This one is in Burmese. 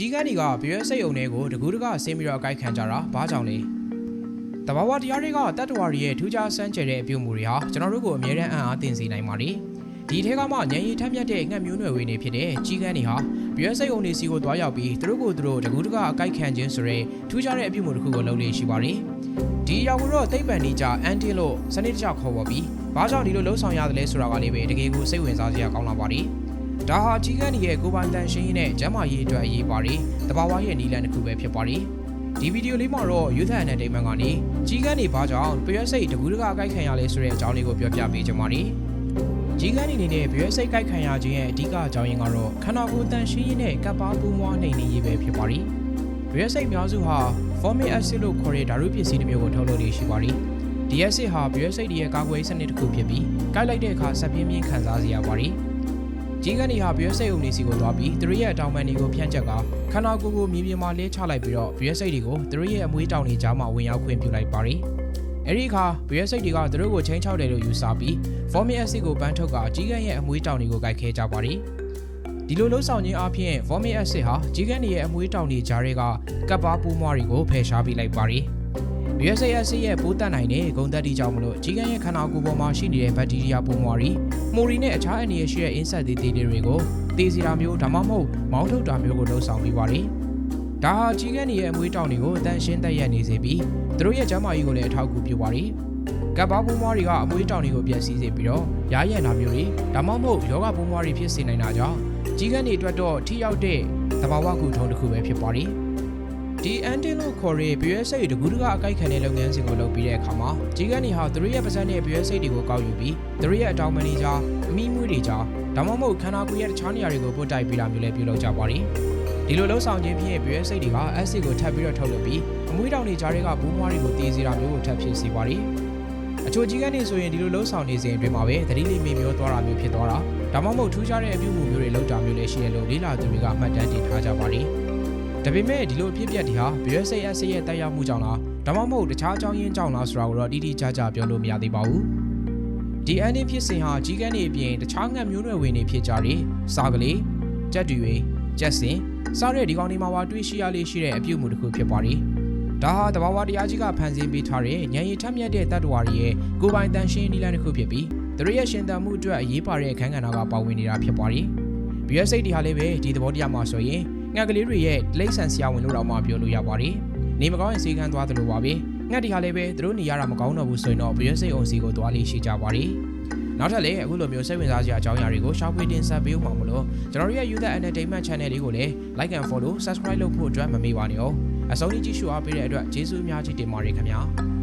ကြီးကန်းတွေကဘရွဲစိတ်အုံတွေကိုတကူးတကဆင်းပြီးတော့အကိုက်ခံကြတာဘာကြောင့်လဲတဘာဝတရားတွေကတတ္တဝါတွေရဲ့ထူးခြားဆန်းကျယ်တဲ့အပြုအမူတွေဟာကျွန်တော်တို့ကိုအမြဲတမ်းအံ့အားသင်စေနိုင်ပါတယ်ဒီထဲကမှဉာဏ်ရည်ထက်မြက်တဲ့ငှက်မျိုးနွယ်ဝင်တွေဖြစ်တဲ့ကြီးကန်းတွေဟာဘရွဲစိတ်အုံတွေစီကိုတွားရောက်ပြီးသူတို့ကိုယ်သူတို့တကူးတကအကိုက်ခံခြင်းဆိုတဲ့ထူးခြားတဲ့အပြုအမူတစ်ခုကိုလုပ်လို့ရှိပါတယ်ဒီအရာကိုတော့သိပ္ပံနည်းကြအန်တင်လို့စနစ်တကျခေါ်ပေါ်ပြီးဘာကြောင့်ဒီလိုလှုပ်ဆောင်ရတယ်လဲဆိုတာကလေးပဲတကယ်ကိုစိတ်ဝင်စားစရာကောင်းလာပါတယ် ဒါဟာကြီးကန်းတွေရဲ့ကိုယ်ပိုင်တန်ရှင်းရေးနဲ့ကျန်းမာရေးအတွက်အရေးပါတယ်တဘာဝရဲ့နည်းလမ်းတစ်ခုပဲဖြစ်ပါတယ်ဒီဗီဒီယိုလေးမှာတော့ယူသန်အန်တိတ်မန်ကနေကြီးကန်းတွေဘာကြောင့်ပရွက်စိတ်တကူးတကအကိုက်ခံရလဲဆိုတဲ့အကြောင်းလေးကိုပြောပြပေးကြပါမယ်ကြီးကန်းအနေနဲ့ပရွက်စိတ်ကိုက်ခံရခြင်းရဲ့အဓိကအကြောင်းရင်းကတော့ခန္ဓာကိုယ်တန်ရှင်းရေးနဲ့ကပ်ပါပူးမွားနှိမ်နင်းရေးပဲဖြစ်ပါတယ်ပရွက်စိတ်အများစုဟာ formic acid လို့ခေါ်တဲ့ဓာတုပစ္စည်းတစ်မျိုးကိုထုတ်လုပ်နေရှိပါတယ်ဒီ acid ဟာပရွက်စိတ်တွေရဲ့ကာကွယ်ရေးစနစ်တစ်ခုဖြစ်ပြီးကိုက်လိုက်တဲ့အခါဆက်ပြင်းပြင်းခံစားစေရပါတယ် ကြီးကန်းတွေဟာဘရွက်စိတ်အုံနေစီကိုသွားပြီးသူတို့ရဲ့အတောင်ပံတွေကိုဖြန့်ချက်ကခန္ဓာကိုယ်ကိုမြေပြင်မှာလဲချလိုက်ပြီးတော့ဘရွက်စိတ်တွေကိုသူတို့ရဲ့အမွေးတောင်တွေကြားမှာဝင်ရောက်ခွင့်ပြုလိုက်ပါတယ်။အဲဒီအခါဘရွက်စိတ်တွေကသူတို့ကိုချင်းချောက်တယ်လို့ယူဆပြီး formic acid ကိုပန်းထုတ်ကကြီးကန်းရဲ့အမွေးတောင်တွေကိုကိုက်ခဲကြပါတယ်။ဒီလိုလှုပ်ဆောင်ခြင်းအပြင် formic acid ဟာကြီးကန်းတွေရဲ့အမွေးတောင်တွေကြားတွေကကပ်ပါပူးမွားတွေကိုဖယ်ရှားပေးလိုက်ပါတ ယ်။ USA အစစ်ရဲ့ပိုးတက်နိုင်တဲ့ဂုံတက်တီကြောင့်မလို့ကြီးကန်းရဲ့ခန္ဓာကိုယ်ပေါ်မှာရှိနေတဲ့ဘက်တီးရီးယားပိုးမွှားတွေမိုရီနဲ့အခြားအနေရရှိတဲ့ insect တွေတေးတွေကိုတေးစီတာမျိုးဒါမှမဟုတ်မောင်းထုတ်တာမျိုးကိုလှုပ်ဆောင်ပြီးပါတယ်။ဒါဟာကြီးကန်းရဲ့အမွေးတောင်တွေကိုအတန်ရှင်းတက်ရက်နေစေပြီးသူတို့ရဲ့ကျန်းမာရေးကိုလည်းအထောက်အကူပြုပါတယ်။ကပ်ပါပိုးမွှားတွေကအမွေးတောင်တွေကိုပြည့်စည်စေပြီးတော့ရားရံတာမျိုးတွေဒါမှမဟုတ်ယောဂပိုးမွှားတွေဖြစ်စေနိုင်တာကြောင့်ကြီးကန်းတွေအတွက်တော့ထိရောက်တဲ့သဘာဝကုထုံးတစ်ခုပဲဖြစ်ပါတယ်။ ဒီအန်တင်လို့ခေါ်တဲ့ဘရွဲစိတ်တကူးတကအကိုက်ခံတဲ့လုပ်ငန်းစဉ်ကိုလုပ်ပြီးတဲ့အခါမှာကြီးကန်တွေဟာသူတို့ရဲ့ပါဇက်နဲ့ဘရွဲစိတ်တွေကိုကောက်ယူပြီးသူတို့ရဲ့အတောင်ပန်တွေကြားအမီးမွေးတွေကြားဒါမှမဟုတ်ခန္ဓာကိုယ်ရဲ့တခြားနေရာတွေကိုပို့တိုက်ပေးတာမျိုးလည်းပြုလုပ်ကြပါတယ်ဒီလိုလှုပ်ဆောင်ခြင်းဖြင့်ဘရွဲစိတ်တွေကအက်ဆစ်ကိုထပ်ပြီးတော့ထုတ်လုပ်ပြီးအမွေးတောင်တွေကြားတွေကဘူးမွားတွေကိုတည်စေတာမျိုးကိုထပ်ဖြစ်စေပါတယ်အချို့ကြီးကန်တွေဆိုရင်ဒီလိုလှုပ်ဆောင်နေစဉ်အတွင်းမှာပဲသတိလေးမေမျိုးသွားတာမျိုးဖြစ်သွားတာဒါမှမဟုတ်ထူးခြားတဲ့အပြုအမူမျိုးတွေလုပ်တာမျိုးလည်းရှိတယ်လို့လေးလာသူတွေကအမှတ်တမ်းတင်ထားကြပါတယ် ဒါပေမဲ့ဒီလိုအဖြစ်အပျက်တွေဟာဘရွက်စိတ်အဆေးရဲ့တက်ရောက်မှုကြောင့်လားဒါမှမဟုတ်တခြားအကြောင်းရင်းကြောင့်လားဆိုတာကိုတော့တိတိကျကျပြောလို့မရသေးပါဘူးဒီအန်ဒီဖြစ်စဉ်ဟာကြီးကန်းတွေအပြင်တခြားငှက်မျိုးနွယ်ဝင်တွေဖြစ်ကြတယ်စားကလေးကြက်တွေကြက်စင်စားတဲ့ဒီကောင်တွေမှာပါတွေ့ရှိရလေးရှိတဲ့အပြုအမူတစ်ခုဖြစ်ပါတယ်ဒါဟာတဘာဝတရားကြီးကဖန်ဆင်းပေးထားတဲ့ဉာဏ်ရည်ထက်မြက်တဲ့တတ္တဝါတွေရဲ့ကိုယ်ပိုင်တန်ရှင်းနည်းလမ်းတစ်ခုဖြစ်ပြီးသူတို့ရဲ့ရှင်သန်မှုအတွက်အရေးပါတဲ့အခန်းကဏ္ဍကပါဝင်နေတာဖြစ်ပါတယ်ဘီယက်စိတ်တွေဟာလည်းပဲဒီသဘောတရားမှာဆိုရင် ငှက်ကလေးတွေရဲ့တိရစ္ဆာန်ဆရာဝန်လို့တော့မှပြောလို့ရပါတယ်။နေမကောင်းရင်စေကန်းသွားသလိုပါပဲ။ငှက်တွေဟာလည်းပဲသူတို့နေရတာမကောင်းတော့ဘူးဆိုရင်တော့ဘရွက်စိတ်အောင်စီကိုသွားလေးရှိကြပါတယ်။နောက်ထပ်လည်းအခုလိုမျိုးစိတ်ဝင်စားစရာအကြောင်းအရာတွေကိုရှောက်ဖွေးတင်ဆက်ပေးဦးမှာမလို့ကျွန်တော်တို့ရဲ့ Youth Entertainment Channel လေးကိုလည်း Like and Follow Subscribe လုပ်ဖို့အတွက်မမေ့ပါနဲ့။အဆုံးထိကြည့်ရှုအားပေးတဲ့အတွက်ကျေးဇူးအများကြီးတင်ပါတယ်ခင်ဗျာ။